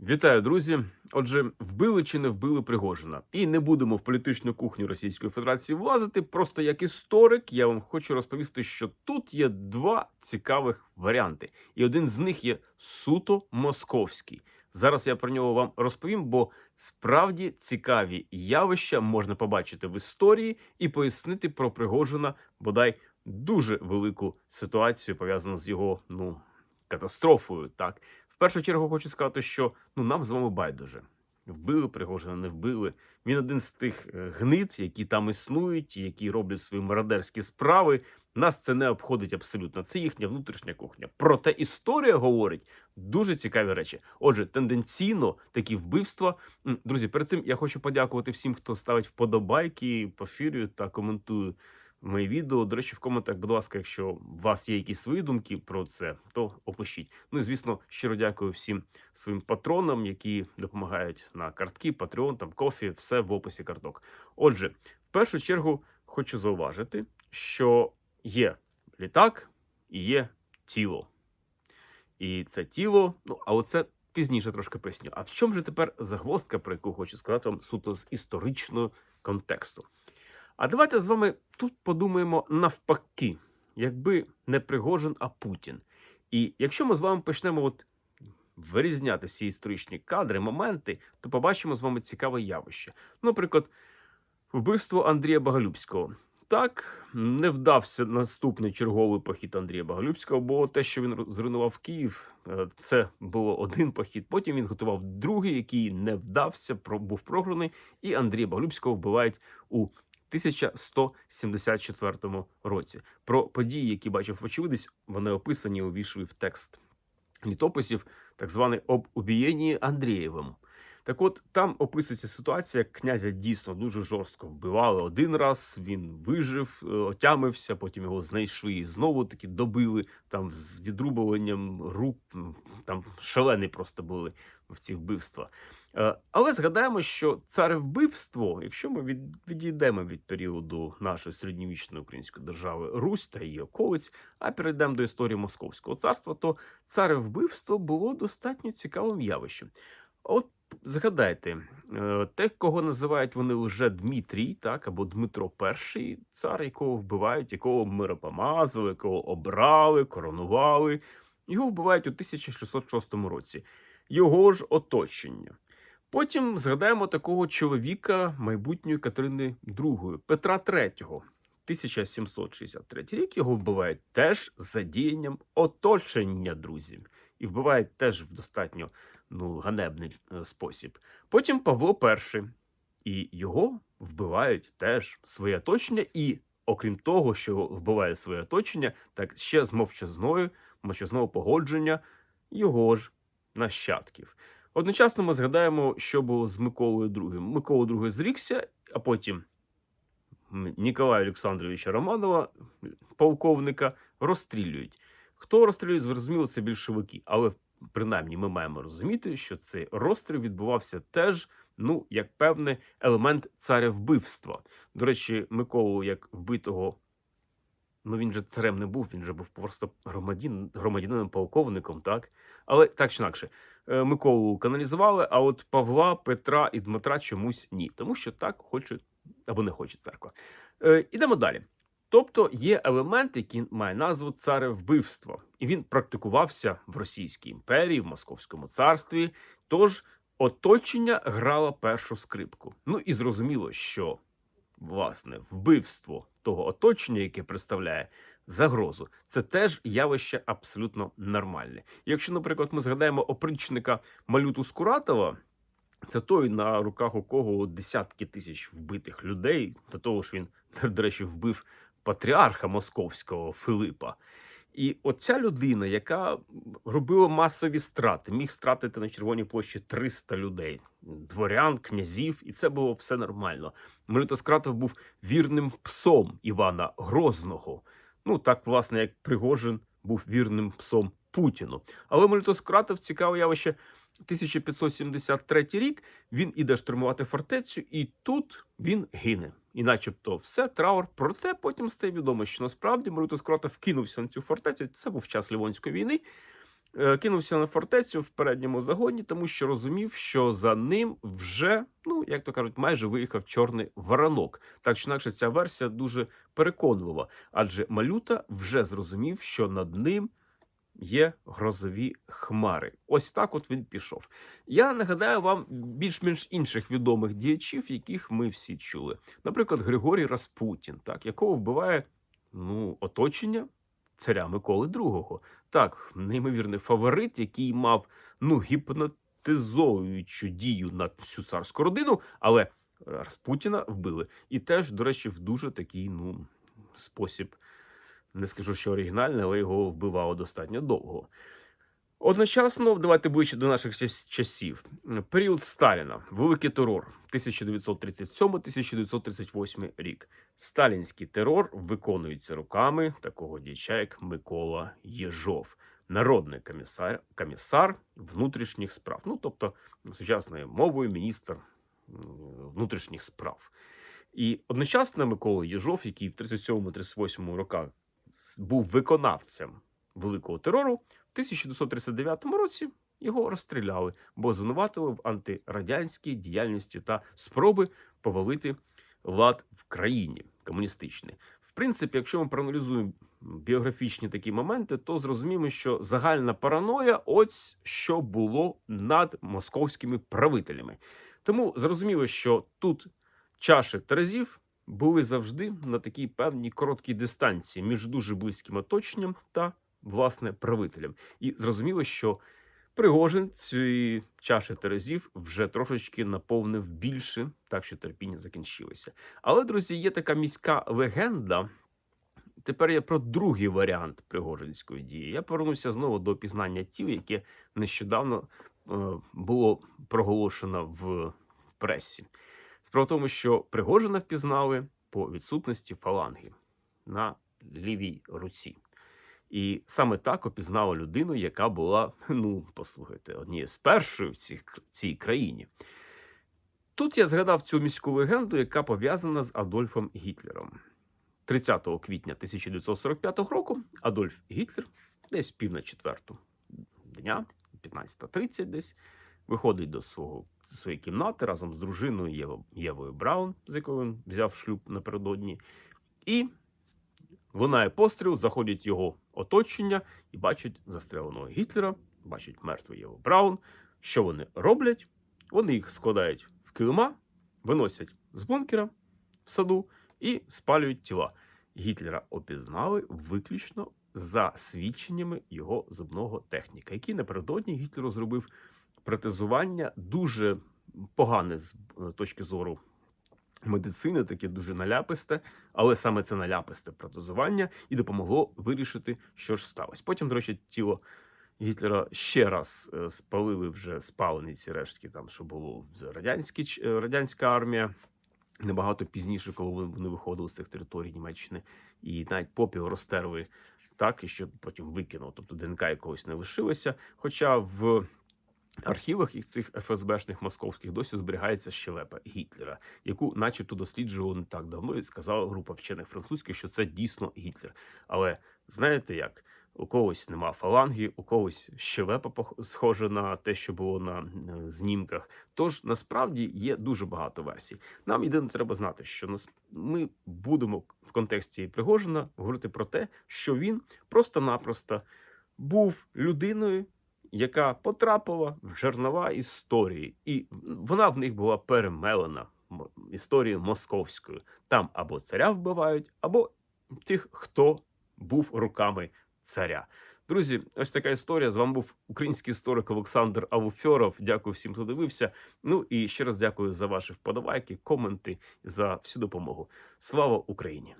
Вітаю, друзі. Отже, вбили чи не вбили Пригожина. І не будемо в політичну кухню Російської Федерації влазити. Просто як історик, я вам хочу розповісти, що тут є два цікавих варіанти, і один з них є суто московський. Зараз я про нього вам розповім, бо справді цікаві явища можна побачити в історії і пояснити про Пригожина бодай дуже велику ситуацію пов'язану з його ну катастрофою. Так першу чергу хочу сказати, що ну нам з вами байдуже. Вбили Пригожина, не вбили. Він один з тих е, гнид, які там існують, які роблять свої мародерські справи. Нас це не обходить абсолютно. Це їхня внутрішня кухня. Проте історія говорить дуже цікаві речі. Отже, тенденційно такі вбивства. Друзі, перед цим я хочу подякувати всім, хто ставить вподобайки, поширює та коментує мої відео. До речі, в коментах, будь ласка, якщо у вас є якісь свої думки про це, то опишіть. Ну і звісно, щиро дякую всім своїм патронам, які допомагають на картки, Patreon, там кофі, все в описі карток. Отже, в першу чергу хочу зауважити, що є літак і є тіло. І це тіло, ну а оце пізніше трошки поясню. А в чому же тепер загвоздка, про яку хочу сказати вам суто з історичного контексту? А давайте з вами тут подумаємо навпаки, якби не Пригожин, а Путін. І якщо ми з вами почнемо от вирізняти ці історичні кадри, моменти, то побачимо з вами цікаве явище. Наприклад, вбивство Андрія Боголюбського. Так, не вдався наступний черговий похід Андрія Боголюбського, бо те, що він зруйнував Київ, е, це було один похід. Потім він готував другий, який не вдався, був програний, і Андрія Боголюбського вбивають у 1174 році. Про події, які бачив очевидець, вони описані у вішові в текст літописів, так званий об убієнні Андрієвим. Так от там описується ситуація, як князя дійсно дуже жорстко вбивали один раз. Він вижив, е, отямився, потім його знайшли і знову таки добили там з відрубуванням рук. Там шалені просто були в ці вбивства. Е, Але згадаємо, що царевбивство, якщо ми відійдемо від періоду нашої середньовічної української держави Русь та її околиць, а перейдемо до історії Московського царства, то царевбивство було достатньо цікавим явищем. От згадайте, е, те, кого називають вони лже Дмитрій, так, або Дмитро І, цар, якого вбивають, якого миропомазали, якого обрали, коронували. Його вбивають у 1606 році. Його ж оточення. Потім згадаємо такого чоловіка майбутньої Катерини II, Петра III. 1763 рік його вбивають теж з задіянням оточення друзів. І вбивають теж в достатньо ну, ганебний е, спосіб. Потім Павло І. І його вбивають теж своє оточення. І окрім того, що вбиває своє оточення, так ще з мовчазною, мовчазного погодження його ж нащадків. Одночасно ми згадаємо, що було з Миколою II. Микола II зрікся, а потім Ніколая Олександровича Романова, полковника, розстрілюють. Хто розстрілює, зрозуміло, це більшовики. Але принаймні ми маємо розуміти, що цей розстріл відбувався теж, ну, як певний елемент царя-вбивства. До речі, Миколу, як вбитого, ну він же царем не був, він же був просто громадян, громадянином полковником, так? Але так чи інакше, е, Миколу каналізували, а от Павла, Петра і Дмитра чомусь ні, тому що так хоче або не хоче церква. Е, ідемо далі. Тобто є елемент, який має назву царевбивство, і він практикувався в Російській імперії, в Московському царстві. Тож оточення грало першу скрипку. Ну і зрозуміло, що власне вбивство того оточення, яке представляє загрозу, це теж явище абсолютно нормальне. Якщо, наприклад, ми згадаємо опричника Малюту Скуратова, це той, на руках у кого десятки тисяч вбитих людей, до того ж він, до речі, вбив патріарха московського Филипа. І оця людина, яка робила масові страти, міг стратити на Червоній площі 300 людей, дворян, князів, і це було все нормально. Мелітоскратов був вірним псом Івана Грозного. Ну так, власне, як Пригожин був вірним псом Путіну. Але Мелітоскратов цікаве явище 1573 рік. Він іде штурмувати фортецю, і тут він гине. І начебто все, траур. Проте потім стає відомо, що насправді Мелітоскратов кинувся на цю фортецю. Це був час Лівонської війни. е, кинувся на фортецю в передньому загоні, тому що розумів, що за ним вже, ну як то кажуть, майже виїхав чорний воронок. Так що інакше ця версія дуже переконлива, адже Малюта вже зрозумів, що над ним є грозові хмари. Ось так от він пішов. Я нагадаю вам більш-менш інших відомих діячів, яких ми всі чули. Наприклад, Григорій Распутін, так, якого вбиває ну, оточення царя Миколи II. Так, неймовірний фаворит, який мав ну, гіпнотизуючу дію на всю царську родину, але Распутіна вбили. І теж, до речі, в дуже такий ну, спосіб не скажу, що оригінальне, але його вбивало достатньо довго. Одночасно, давайте ближче до наших часів. Період Сталіна, великий терор, 1937-1938 рік. Сталінський терор виконується руками такого діяча, як Микола Єжов, народний комісар, комісар внутрішніх справ. Ну, тобто, сучасною мовою, міністр внутрішніх справ. І одночасно Микола Єжов, який в 37-38 роках був виконавцем великого терору, в 1939 році його розстріляли, бо звинуватили в антирадянській діяльності та спроби повалити влад в країні комуністичний. В принципі, якщо ми проаналізуємо біографічні такі моменти, то зрозуміємо, що загальна параноя ось що було над московськими правителями. Тому зрозуміло, що тут чаші терезів були завжди на такій певній короткій дистанції між дуже близьким оточенням та власне правителем. І зрозуміло, що Пригожин цієї чаші терезів вже трошечки наповнив більше, так що терпіння закінчилося. Але, друзі, є така міська легенда. Тепер я про другий варіант Пригожинської дії. Я повернуся знову до пізнання тіл, яке нещодавно е, було проголошено в пресі. Справа в тому, що Пригожина впізнали по відсутності фаланги на лівій руці. І саме так опізнала людину, яка була, ну, послухайте, однією з першою в цій, цій країні. Тут я згадав цю міську легенду, яка пов'язана з Адольфом Гітлером. 30 квітня 1945 року Адольф Гітлер, десь пів на четверту дня, 15.30 десь, виходить до свого своєї кімнати разом з дружиною Єво, Євою Браун, з якою він взяв шлюб напередодні, і лунає постріл, заходять його оточення і бачать застреленого Гітлера, бачать мертву Єву Браун. Що вони роблять? Вони їх складають в килима, виносять з бункера в саду і спалюють тіла. Гітлера опізнали виключно за свідченнями його зубного техніка, який напередодні Гітлеру зробив протезування дуже погане з е, точки зору медицини, таке дуже наляписте, але саме це наляписте протезування і допомогло вирішити, що ж сталося. Потім, до речі, тіло Гітлера ще раз е, спалили вже спалені ці рештки, там що було в радянські, ч- е, радянська армія. Набагато пізніше, коли вони- виходили з цих територій Німеччини, і навіть попіл розтерли так, і що потім викинув. Тобто ДНК якогось не лишилося. Хоча в архівах їх цих ФСБшних московських досі зберігається щелепа Гітлера, яку, начебто, досліджували не так давно, і сказала група вчених французьких, що це дійсно Гітлер. Але знаєте як? У когось нема фаланги, у когось щелепа схожа на те, що було на е, знімках. Тож насправді є дуже багато версій. Нам єдине треба знати, що нас ми будемо в контексті Пригожина говорити про те, що він просто-напросто був людиною, яка потрапила в жернова історії, і вона в них була перемелена історією московською. Там або царя вбивають, або тих, хто був руками царя. Друзі, ось така історія. З вами був український історик Олександр Авуфьоров. Дякую всім, хто дивився. Ну і ще раз дякую за ваші вподобайки, коменти, за всю допомогу. Слава Україні!